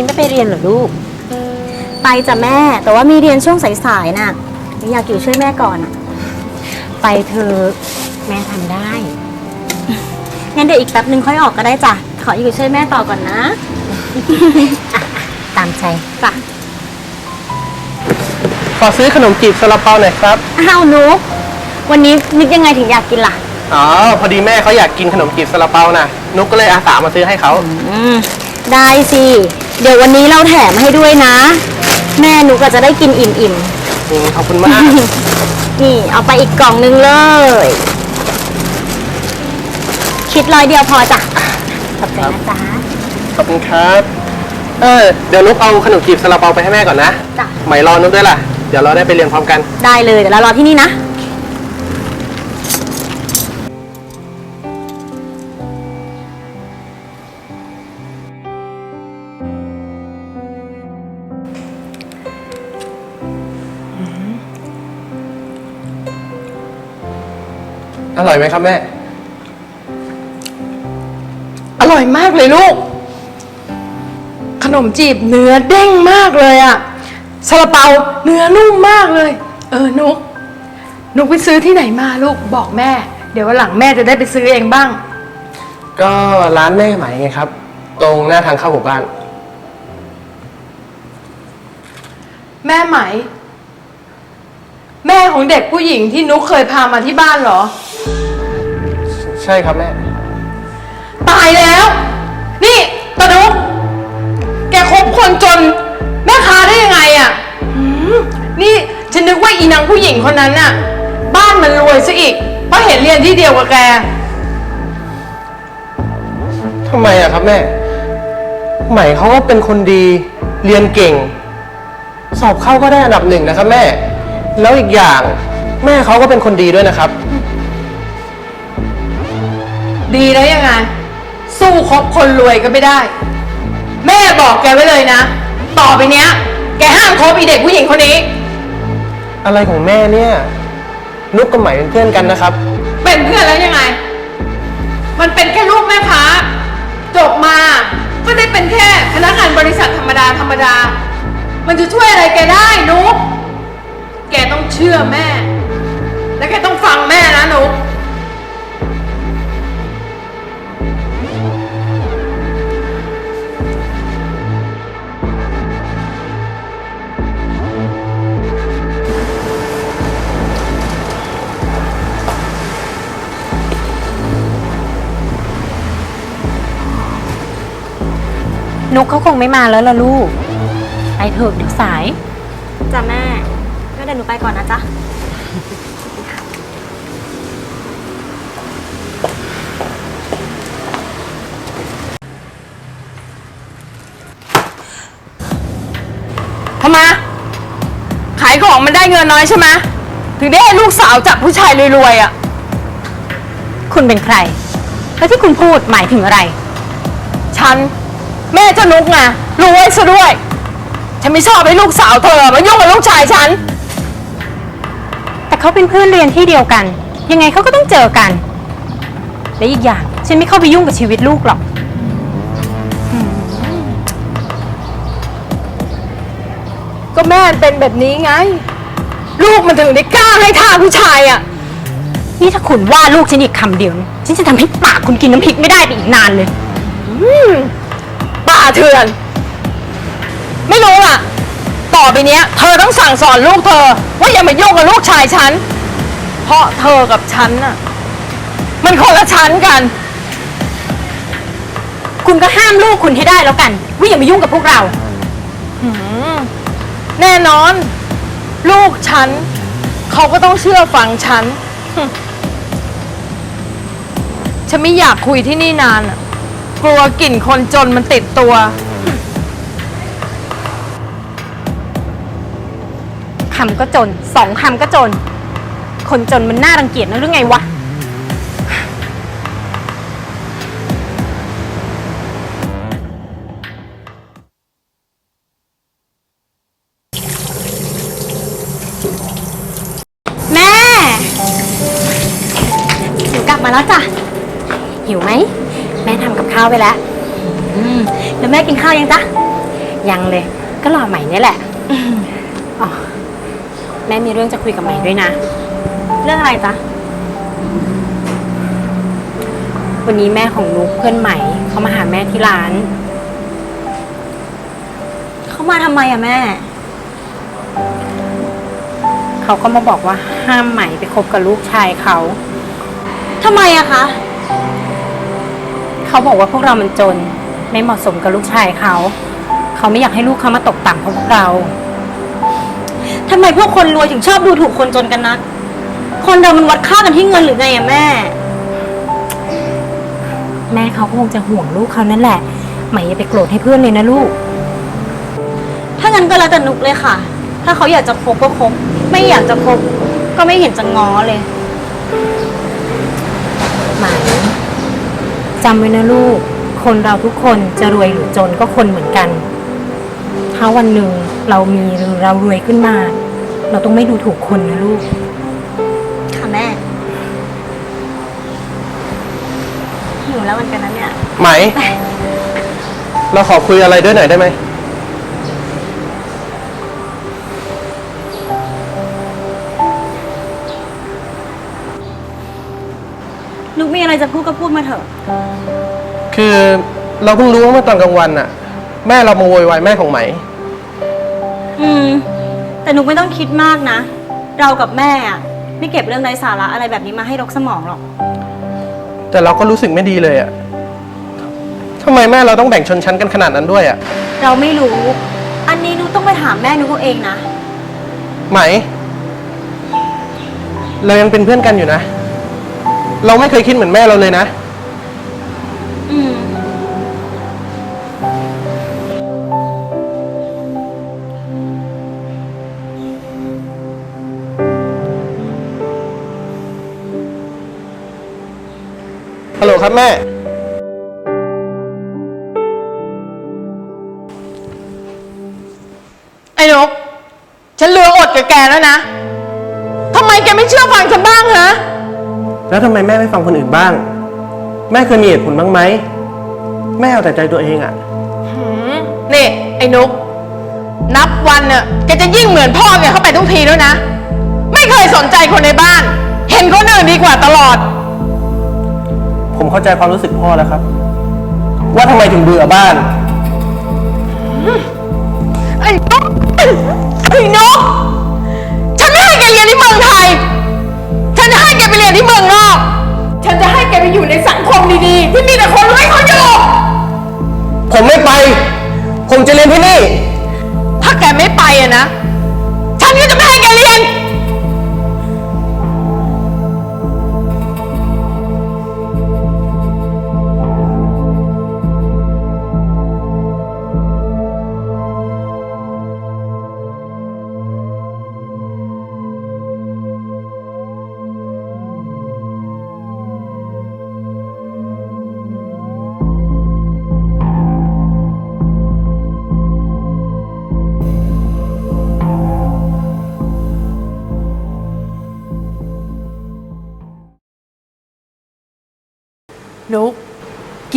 นี้ไม่ไปเรียนเหรอลูก ไปจ้ะแม่ แต่ว่ามีเรียนช่วงสายๆน่ะหนูอยากอยู่ช่วยแม่ก่อนอะไปเธอะแม่ทำได้ งั้นเดี๋ยวอีกแป๊บนึงค่อยออกก็ได้จ้ะ ขออยู่ช่วยแม่ต่อก่อนนะ ตามใจจ้ะขอซื้อขนมจีบซาลาเปาหน่อยครับ อ้าวนุกวันนี้นึกยังไงถึงอยากกินล่ะ อ๋อ พอดีแม่เขาอยากกินขนมจีบซาลาเปานะนุกก็เลยอาสามาซื้อให้เขา อืม ได้สิ เดี๋ยววันนี้เราแถมให้ด้วยนะ แม่นุกก็จะได้กินอิ่มอืมขอบคุณมาก ๆ นี่เอาไปอีกกล่องนึงเลย คิดร้อยเดียวพอจ้ะขอบใจนะจ๊ะขอบคุณครับ เออ เดี๋ยวนุกเอาขนมจีบซาลาเปาไปให้แม่ก่อนนะจ้ะไหมรอนุกด้วยล่ะ เดี๋ยวเราได้ไปเรียนพร้อมกัน ได้เลยเดี๋ยวเรารอที่นี่นะ อร่อยไหมครับแม่ อร่อยมากเลยลูก ขนมจีบเนื้อเด้งมากเลยอะซาลาเปาเนื้อนุ่มมากเลย เออนุก นุกไปซื้อที่ไหนมาลูกบอกแม่ เดี๋ยววันหลังแม่จะได้ไปซื้อเองบ้าง ก็ร้านแม่ไหมไงครับ ตรงหน้าทางเข้าหมู่บ้าน แม่ไหม แม่ของเด็กผู้หญิงที่นุกเคยพามาที่บ้านเหรอ ใช่ครับแม่ ตายแล้ว นี่ตานุกแกคบคนจน แม่ค้าได้ยังไงอะ่ะหืมนี่ฉันนึกว่าอีนางผู้หญิงคนนั้นน่ะ บ้านมันรวยซะอีก เพราะเห็นเรียนที่เดียวกับแก ทำไมอะครับแม่ไหมเขาก็เป็นคนดี เรียนเก่ง สอบเข้าก็ได้อันดับหนึ่งนะครับแม่ แล้วอีกอย่างแม่เขาก็เป็นคนดีด้วยนะครับ ดีแล้วยังไง สู้คบคนรวยก็ไม่ได้ แม่บอกแกไว้เลยนะ ต่อไปเนี้ย แกห้ามคบอีเด็กผู้หญิงคนนี้ อะไรของแม่เนี่ยนุกกับไหมเป็นเพื่อนกันนะครับ เป็นเพื่อนแล้วยังไง มันเป็นแค่ลูกแม่ค้าจบมา ก็ได้เป็นแค่พนักงานบริษัทธรรมดาธรรมดา มันจะช่วยอะไรแกได้นุก แกต้องเชื่อแม่ และแกต้องฟังแม่นะนุกนุกเขาคงไม่มาแล้วล่ะลูก ไปเถอะเดี๋ยวสาย จ้ะแม่ก็เดี๋ยว หนูไปก่อนนะจ๊ะ ทำไมขายของมันได้เงินน้อยใช่ไหมถึงได้ให้ลูกสาวจากผู้ชายรวยๆอะ คุณเป็นใคร แล้วที่คุณพูดหมายถึงอะไร ฉัน แม่เจ้านุกไงรวยซะด้วย ฉันไม่ชอบให้ลูกสาวเธอมายุ่งกับลูกชายฉันแต่ เขาเป็นเพื่อนเรียนที่เดียวกัน ยังไงเขาก็ต้องเจอกัน และอีกอย่างฉันไม่เข้าไปยุ่งกับชีวิตลูกหรอกก็แม่เป็นแบบนี้ไง ลูกมันถึงได้กล้าให้ท่าผู้ชายอะ นี่ถ้าคุณว่าลูกฉันอีกคำเดียวนะฉันจะทำให้ปากคุณกินน้ำพริกไม่ได้ไปอีกนานเลยป่าเถื่อน ไม่รู้อะ ต่อไปเนี้ย เธอต้องสั่งสอนลูกเธอ ว่าอย่ามายุ่งกับลูกชายฉันเพ ราะเธอกับฉันน่ะ มันคนละชั้นกัน คุณก็ห้ามลูกคุณให้ได้แล้วกันว่าอย่ามายุ่งกับพวกเราแน่นอน ลูกฉัน เขาก็ต้องเชื่อฟังฉันฉันไม่อยากคุยที่นี่นานอะกลัวกลิ่นคนจนมันติดตัว คำก็จนสองคำก็จน คนจนมันน่ารังเกียจนะหรือไงวะ แม่หนูกลับมาแล้วจ้ะ หิวไหม แม่ทำกับข้าวไปแล้วอืมแล้วแม่กินข้าวยังจ๊ะ ยังเลย ก็รอใหม่นี่แหละ อ๋อ แม่มีเรื่องจะคุยกับใหม่ด้วยนะ เรื่องอะไรจ๊ะ วันนี้แม่ของนุกเพื่อนใหม่เขามาหาแม่ที่ร้าน เขามาทำไมอะแม่ เขาก็มาบอกว่าห้ามใหม่ไปคบกับลูกชายเขา ทำไมอะคะ เขาบอกว่าพวกเรามันจน ไม่เหมาะสมกับลูกชายเขา เขาไม่อยากให้ลูกเขามาตกต่ำเพราะพวกเรา ทำไมพวกคนรวยถึงชอบดูถูกคนจนกันนัก คนเรามันวัดค่ากันที่เงินหรือไงอะแม่ แม่เขาคงจะห่วงลูกเขานั่นแหละใหม่อย่าไปโกรธให้เพื่อนเลยนะลูก ถ้างั้นก็แล้วแต่นุกเลยค่ะ ถ้าเขาอยากจะคบก็คบ ไม่อยากจะคบก็ไม่เห็นจะง้อเลยหมายจำไว้นะลูก คนเราทุกคนจะรวยหรือจนก็คนเหมือนกัน ถ้าวันหนึ่งเรามีหรือเรารวยขึ้นมา เราต้องไม่ดูถูกคนนะลูก เหมือนกันนะเนี่ยไหม เราขอคุยอะไรด้วยหน่อยได้ไหมนุกมีอะไรจะพูดก็พูดมาเถอะ คือเราเพิ่งรู้ว่าเมื่อตอนกลางวันน่ะ แม่เรามาโวยวายแม่ของไหม อืม แต่นุกไม่ต้องคิดมากนะ เรากับแม่อะไม่เก็บเรื่องไร้สาระอะไรแบบนี้มาให้รกสมองหรอก แต่เราก็รู้สึกไม่ดีเลยอะทำไมแม่เราต้องแบ่งชนชั้นกันขนาดนั้นด้วยอะเราไม่รู้ อันนี้นุกต้องไปถามแม่นุกเอาเองนะ ไหม เรายังเป็นเพื่อนกันอยู่นะ เราไม่เคยคิดเหมือนแม่เราเลยนะ ครับแม่ ไอ้นก ฉันเหลืออดกับแกแล้วนะทำไมแกไม่เชื่อฟังฉันบ้างฮะ แล้วทำไมแม่ไม่ฟังคนอื่นบ้าง แม่เคยมีเหตุผลบ้างไหม แม่เอาแต่ใจตัวเองอะหืมนี่ ไอ้นก นับวันเนี่ยแกจะยิ่งเหมือนพ่อแกเข้าไปทุกทีแล้วนะ ไม่เคยสนใจคนในบ้าน เห็นคนอื่นดีกว่าตลอด ผมเข้าใจความรู้สึกพ่อแล้วครับ ว่าทำไมถึงเบื่อบ้าน ไอ้นกไอ้นกฉันไม่ให้แกเรียนที่เมืองไทย ฉันจะให้แกไปเรียนที่เมืองนอก ฉันจะให้แกไปอยู่ในสังคมดีๆ ที่มีแต่คนรวยคนอยู่ ผมไม่ไป ผมจะเรียนที่นี่ ถ้าแกไม่ไปอะนะ ฉันก็จะไม่ให้แกเรียนนุ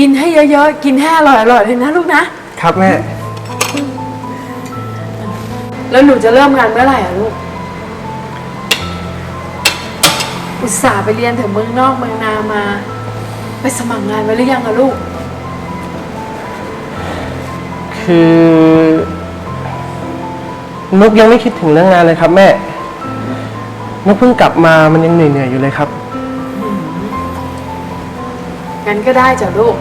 กินให้เยอะๆ กินให้อร่อยๆเลยนะลูกนะ ครับแม่ แล้วหนูจะเริ่มงานเมื่อไหร่อะลูก อุตส่าห์ไปเรียนถึงเมืองนอกเมืองนามา ไปสมัครงานไว้หรือยังอะลูก คือ นุกยังไม่คิดถึงเรื่องงานเลยครับแม่ นุกเพิ่งกลับมามันยังเหนื่อยๆอยู่เลยครับ งั้นก็ได้จ้ะลูก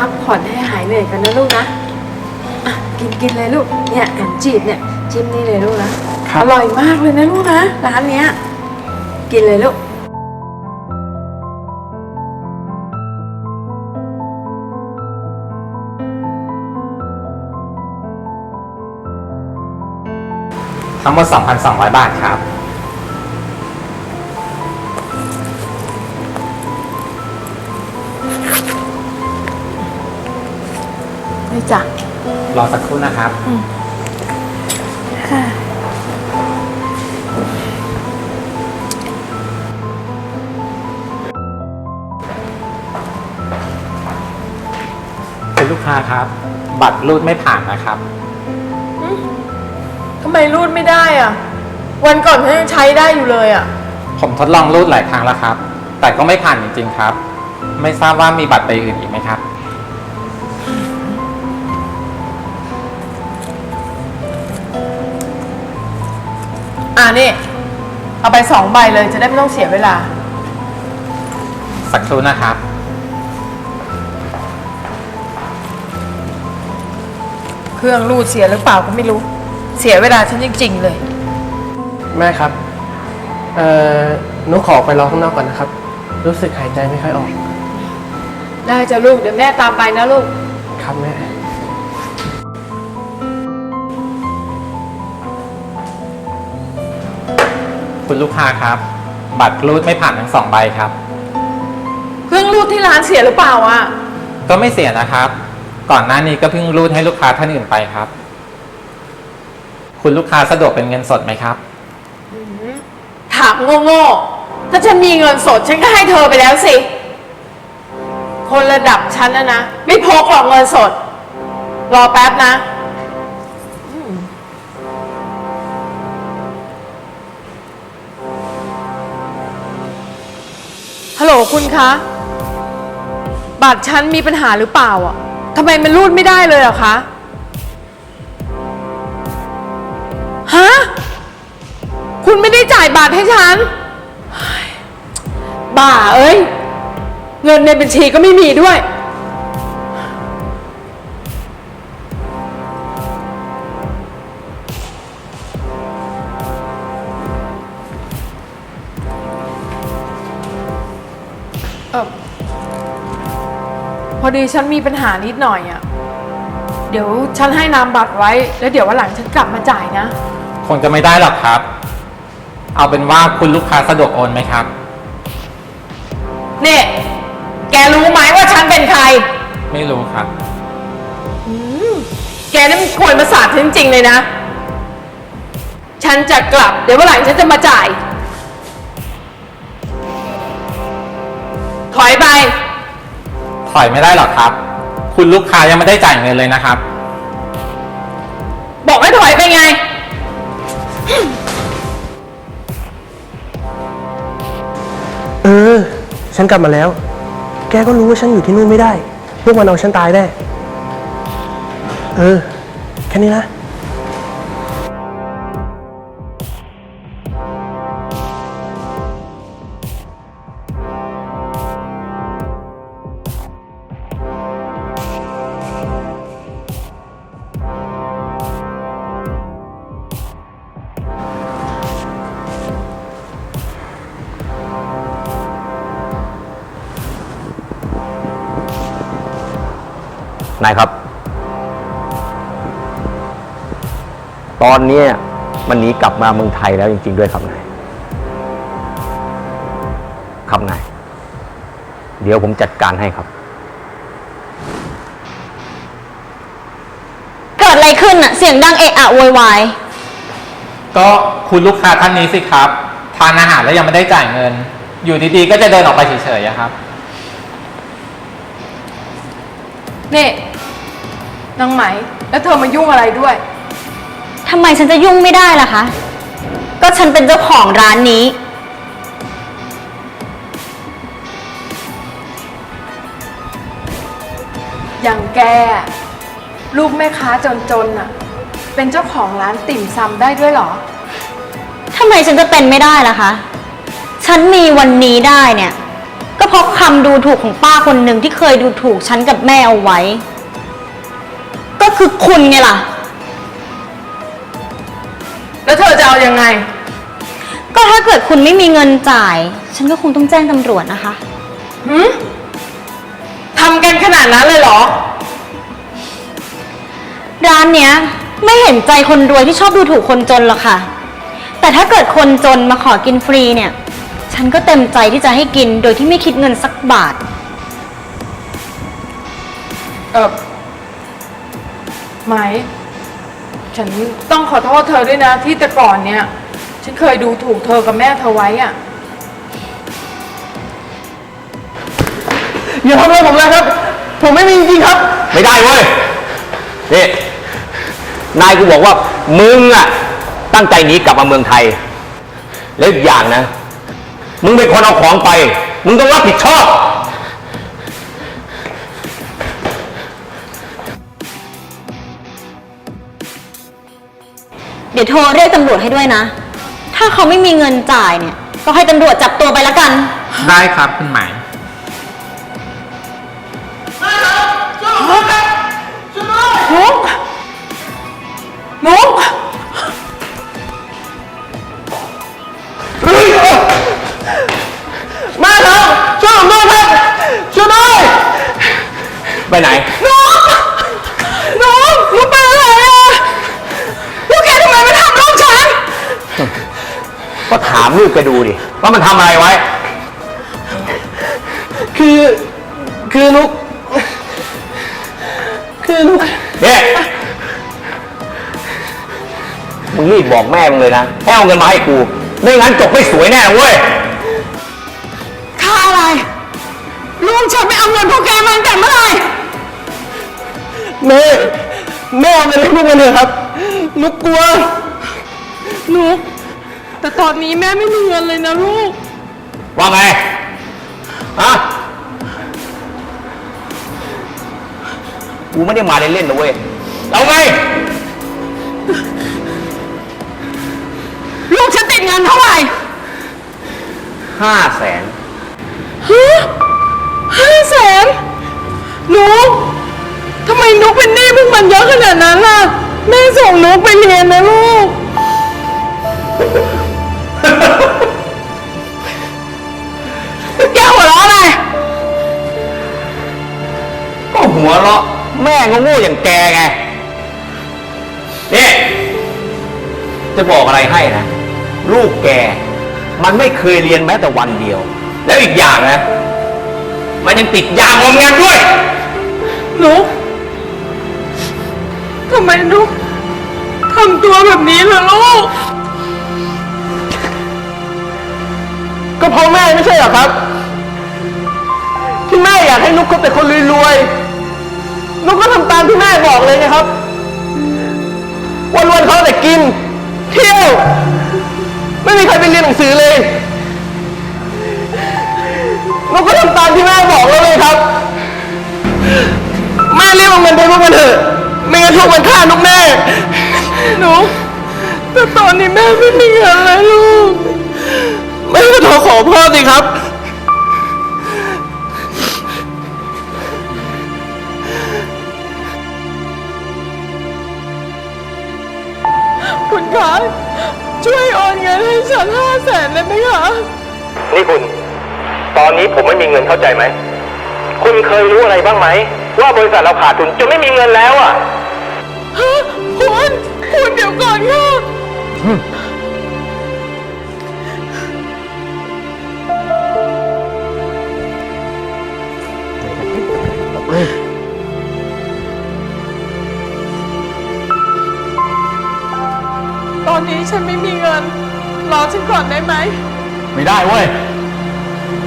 พักผ่อนให้หายเหนื่อยกันนะลูกนะอะกินกินเลยลูก เนี่ยแอมจีบเนี่ยจิ้มนี่เลยลูกนะ ครับ อร่อยมากเลยนะลูกนะร้านเนี้ย กินเลยลูก ทั้งหมด 2,200 บาทครับ จ้ะรอสักครู่นะครับเป็นลูกค้าครับ บัตรรูดไม่ผ่านนะครับำไมรูดไม่ได้อะ วันก่อนฉันยังใช้ได้อยู่เลยอะ ผมทดลองรูดหลายครั้งแล้วครับ แต่ก็ไม่ผ่านจริงๆครับ ไม่ทราบว่ามีบัตรใบอื่นอีกไหมครับ นี่ เอาไปสองใบเลยจะได้ไม่ต้องเสียเวลา สักครู่นะครับ เครื่องรูดเสียหรือเปล่าก็ไม่รู้ เสียเวลาฉันจริงๆเลย แม่ครับ เอ่อหนูขอไปรอข้างนอกก่อนนะครับ รู้สึกหายใจไม่ค่อยออก ได้จ้ะลูกเดี๋ยวแม่ตามไปนะลูก ครับแม่ คุณลูกค้าครับ บัตรรูดไม่ผ่านทั้งสองใบครับ เครื่องรูดที่ร้านเสียหรือเปล่าอะ ก็ไม่เสียนะครับ ก่อนหน้านี้ก็เพิ่งรูดให้ลูกค้าท่านอื่นไปครับ คุณลูกค้าสะดวกเป็นเงินสดไหมครับ ถามโง่ๆถ้าฉันมีเงินสดฉันก็ให้เธอไปแล้วสิ คนระดับฉันนะนะ ไม่พกหรอกเงินสด รอแป๊บนะ ฮัลโหลคุณคะ บัตรฉันมีปัญหาหรือเปล่าอะทำไมมันรูดไม่ได้เลยอะคะ ฮะ คุณไม่ได้จ่ายบัตรให้ฉัน บ่าเอ้ย เงินในบัญชีก็ไม่มีด้วย เออพอดีฉันมีปัญหานิดหน่อยอะ่ะ เดี๋ยวฉันให้นามบัตรไว้ แล้วเดี๋ยววันหลังฉันกลับมาจ่ายนะ คงจะไม่ได้หรอกครับ เอาเป็นว่าคุณลูกค้าสะดวกโอนไหมครับ เนี่ย แกรู้ไหมว่าฉันเป็นใคร ไม่รู้ครับ แกนี่มันควรมาสาดฉันจริงๆเลยนะ ฉันจะกลับ เดี๋ยววันหลังฉันจะมาจ่าย ถอยไป ถอยไม่ได้หรอกครับ คุณลูกค้ายังไม่ได้จ่ายเงินเลยนะครับ บอกให้ถอยไปไง เออ ฉันกลับมาแล้ว แกก็รู้ว่าฉันอยู่ที่นู่นไม่ได้ พวกมันเอาฉันตายแน่ เออ แค่นี้นะ ตอนเนี้ยมันหนีกลับมาเมืองไทยแล้วจริง ๆ ด้วยครับนายครับนายเดี๋ยวผมจัดการให้ครับ เกิดอะไรขึ้นอะเสียงดังเอะอะโวยวาย ก็คุณลูกค้าท่านนี้สิครับ ทานอาหารแล้วยังไม่ได้จ่ายเงิน อยู่ดีๆ ก็จะเดินออกไปเฉยๆอะครับ นี่นางไหม แล้วเธอมายุ่งอะไรด้วย ทำไมฉันจะยุ่งไม่ได้ล่ะคะ ก็ฉันเป็นเจ้าของร้านนี้ อย่างแก ลูกแม่ค้าจนๆน่ะ เป็นเจ้าของร้านติ่มซำได้ด้วยเหรอ ทำไมฉันจะเป็นไม่ได้ล่ะคะ ฉันมีวันนี้ได้เนี่ย ก็เพราะคำดูถูกของป้าคนหนึ่งที่เคยดูถูกฉันกับแม่เอาไว้ ก็คือคุณไงล่ะ แล้วเธอจะเอายังไง ก็ถ้าเกิดคุณไม่มีเงินจ่าย ฉันก็คงต้องแจ้งตำรวจนะคะ หืมทำกันขนาดนั้นเลยเหรอ ร้านเนี้ยไม่เห็นใจคนรวยที่ชอบดูถูกคนจนหรอกค่ะ แต่ถ้าเกิดคนจนมาขอกินฟรีเนี่ย ฉันก็เต็มใจที่จะให้กินโดยที่ไม่คิดเงินสักบาท เออไหม ฉันต้องขอโทษเธอด้วยนะ ที่แต่ก่อนเนี่ย ฉันเคยดูถูกเธอกับแม่เธอไว้อะอย่าทำอะไรผมเลยครับ ผมไม่มีจริงๆครับ ไม่ได้เว้ย นี่ นายกูบอกว่า มึงอะตั้งใจหนีกลับมาเมืองไทย แล้วอีกอย่างนะ มึงเป็นคนเอาของไป มึงต้องรับผิดชอบ ดี๋ยวโทรเรียกตำรวจให้ด้วยนะ ถ้าเขาไม่มีเงินจ่ายเนี่ย ก็ให้ตำรวจจับตัวไปแล้วกัน ได้ครับคุณไหมนุ๊กนุ๊กแม่ครับช่วยผมด้วยครับช่วยด้วยไปไหนนุ๊กนุ๊ามลูกแกดูดิว่ามันทำอะไรไว้ คือคือนุก คือนุก เนี่ยมึงรีบบอกแม่มึงเลยนะให้เอาเงินมาให้กู ไม่งั้นจบไม่สวยแน่เว้ย ค่าอะไรลูกฉันไม่เอาเงินพวกแกมาตั้งแต่เมื่อไหร่แม่แม่เอาเงินให้ลูกกันเถอะครับนุกกลัวนุ๊ก แต่ตอนนี้แม่ไม่มีเงินเลยนะลูก ว่าไงฮะกูไม่ได้มาเล่นๆนะเว้ยเอาไง ลูกฉันติดเงินเท่าไหร่ห้าแสนฮะห้าแสนนุ๊กทำไมนุ๊กเป็นหนี้พวกมันเยอะขนาดนั้นล่ะ แม่ส่งนุ๊กไปเรียนนะลูก แกหัวเราะอะไร ก็หัวเราะแม่งโง่ๆอย่างแกไงนี่จะบอกอะไรให้นะ ลูกแก มันไม่เคยเรียนแม้แต่วันเดียว แล้วอีกอย่างนะ มันยังติดยางอมแงมด้วย นุ๊กทำไมนุ๊กทำตัวแบบนี้ล่ะลูก ก็เพราะแม่ไม่ใช่เหรอครับที่แม่ อยากให้นุกคบแต่คนรวยๆนุกก็ทำตามที่แม่บอกเลยนะครับ วันๆเขาแต่กิน เที่ยว ไม่มีใครไปเรียนหนังสือเลยนุกก็ทำตามที่แม่บอกแล้วเลยครับแม่เรียกเอาเงินไปพวกมันเถอะไม่งั้นพวกมันฆ่านุกแน่นุ๊กแต่ตอนนี้แม่ไม่มีเงินแล้วลูกแม่ก็โทรขอพ่อสิครับ คุณคะช่วยโอนเงินให้ฉันห้าแสนได้ไหมคะ นี่คุณ ตอนนี้ผมไม่มีเงินเข้าใจไหม คุณเคยรู้อะไรบ้างไหม ว่าบริษัทเราขาดทุนจนไม่มีเงินแล้วอะ ฮะคุณคุณเดี๋ยวก่อนค่ะ ก่อนได้ไหม ไม่ได้เว้ย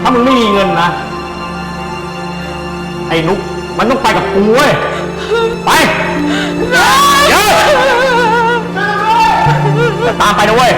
ถ้ามึงไม่มีเงินนะ ไอ้นุกมันต้องไปกับกูเว้ย ไป เดี๋ยวจะตามไปนะเว้ย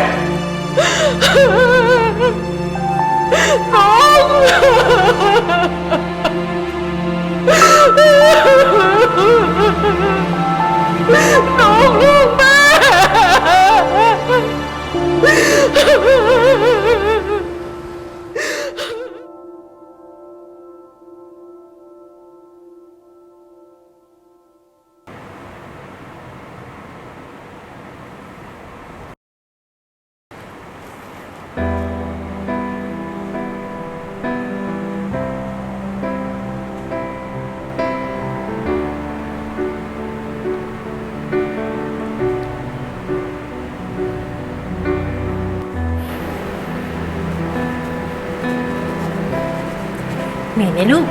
เหนื่อยไหมลูก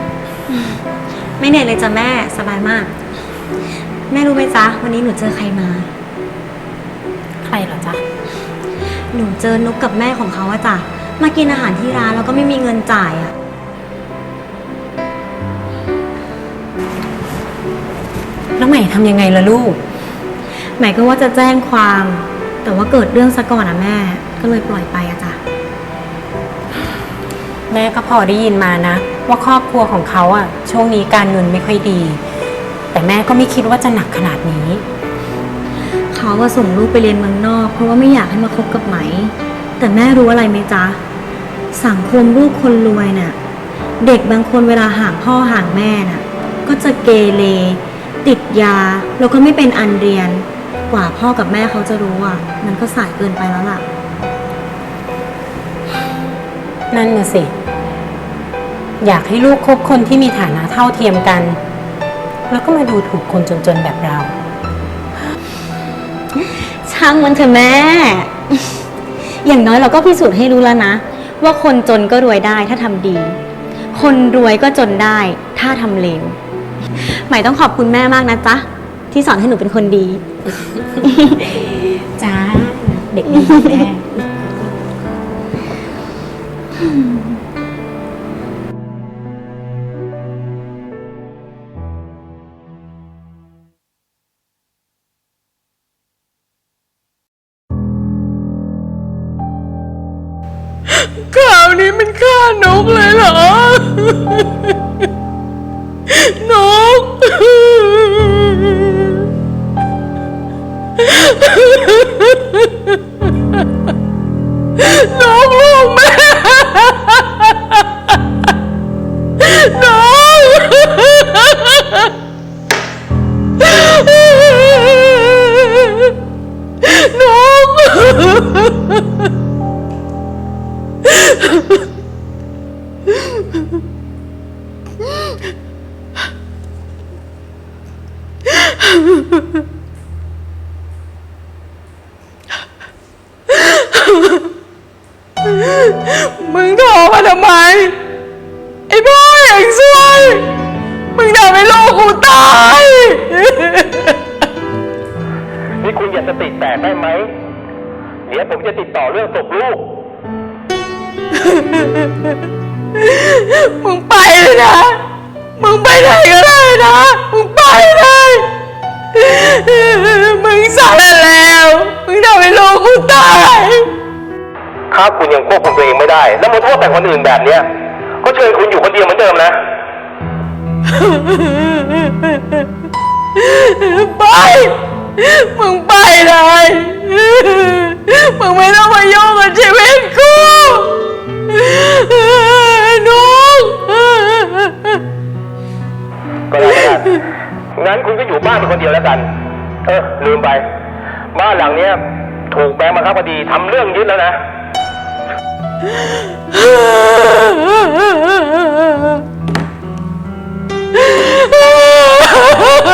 ไม่เหนื่อยเลยจ้ะแม่สบายมาก แม่รู้ไหมจ๊ะ วันนี้หนูเจอใครมา ใครเหรอจ๊ะ หนูเจอนุกกับแม่ของเขาอะจ้ะมากินอาหารที่ร้านแล้วก็ไม่มีเงินจ่ายอะแล้วใหม่ทำยังไงล่ะลูกหมายก็ว่าจะแจ้งความ แต่ว่าเกิดเรื่องซะก่อนนะแม่ ก็เลยปล่อยไปอะจ้ะ แม่ก็พอได้ยินมานะ ว่าครอบครัวของเขาอะช่วงนี้การเงินไม่ค่อยดี แต่แม่ก็ไม่คิดว่าจะหนักขนาดนี้ เขาว่าส่งลูกไปเรียนเมืองนอก เพราะว่าไม่อยากให้มาคบกับไหม แต่แม่รู้อะไรไหมจ๊ะ สังคมลูกคนรวยน่ะ เด็กบางคนเวลาห่างพ่อห่างแม่น่ะ ก็จะเกเรติดยา แล้วก็ไม่เป็นอันเรียน กว่าพ่อกับแม่เขาจะรู้อะ มันก็สายเกินไปแล้วล่ะ นั่นน่ะสิ อยากให้ลูกคบคนที่มีฐานะเท่าเทียมกัน แล้วก็มาดูถูกคนจนๆแบบเรา ช่างมันเถอะแม่ อย่างน้อยเราก็พิสูจน์ให้รู้แล้วนะ ว่าคนจนก็รวยได้ถ้าทำดี คนรวยก็จนได้ถ้าทำเลวใหม่ต้องขอบคุณแม่มากนะจ๊ะ ที่สอนให้หนูเป็นคนดี จ้า เด็กดีแม่ ตาย ถ้าคุณยังควบคุมตัวเองไม่ได้ แล้วมาโทษแต่คนอื่นแบบเนี้ย ก็เชิญคุณอยู่คนเดียวเหมือนเดิมนะ ไป มึงไปเลย มึงไม่ต้องมายุ่งกับชีวิตกูนุ๊กก็ได้ก็ได้งั้นคุณก็อยู่บ้านเป็นคนเดียวแล้วกัน เออลืมไป บ้านหลังเนี้ย ถูกแบงค์บังคับคดีทำเรื่องยึดแล้วนะน้